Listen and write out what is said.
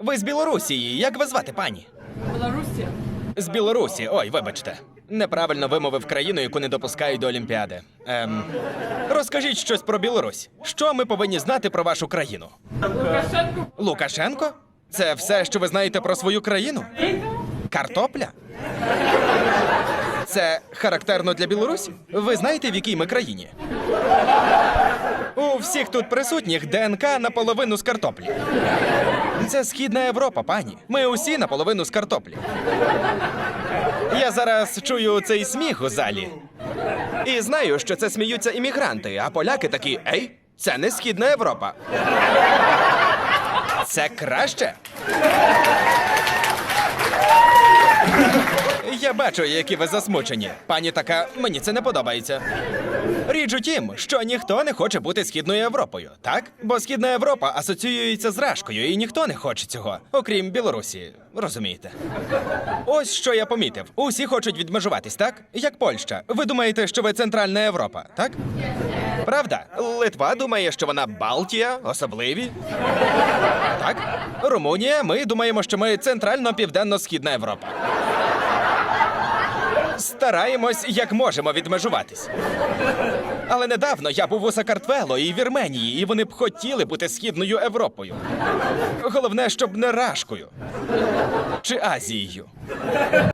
Ви з Білорусі. Як вас звати, пані? Білорусі. З Білорусі. Ой, вибачте. Неправильно вимовив країну, яку не допускають до Олімпіади. Ем, розкажіть щось про Білорусь. Що ми повинні знати про вашу країну? Лукашенко. Лукашенко? Це все, що ви знаєте про свою країну? Картопля? Це характерно для Білорусі? Ви знаєте, в якій ми країні? У всіх тут присутніх ДНК наполовину з картоплі. Це Східна Європа, пані. Ми усі наполовину з картоплі. Я зараз чую цей сміх у залі. І знаю, що це сміються іммігранти, а поляки такі: ей, це не Східна Європа. Це краще. Я бачу, які ви засмучені. Пані така, мені це не подобається. Річ у тім, що ніхто не хоче бути Східною Європою, так? Бо Східна Європа асоціюється з Рашкою, і ніхто не хоче цього, окрім Білорусі. Розумієте? Ось що я помітив. Усі хочуть відмежуватись, так? Як Польща. Ви думаєте, що ви Центральна Європа, так? Правда, Литва думає, що вона Балтія, особливі. Так? Румунія, ми думаємо, що ми центрально-південно-східна Європа. Стараємось, як можемо відмежуватись. Але недавно я був у Сакартвело і Вірменії, і вони б хотіли бути східною Європою. Головне, щоб не Рашкою чи Азією.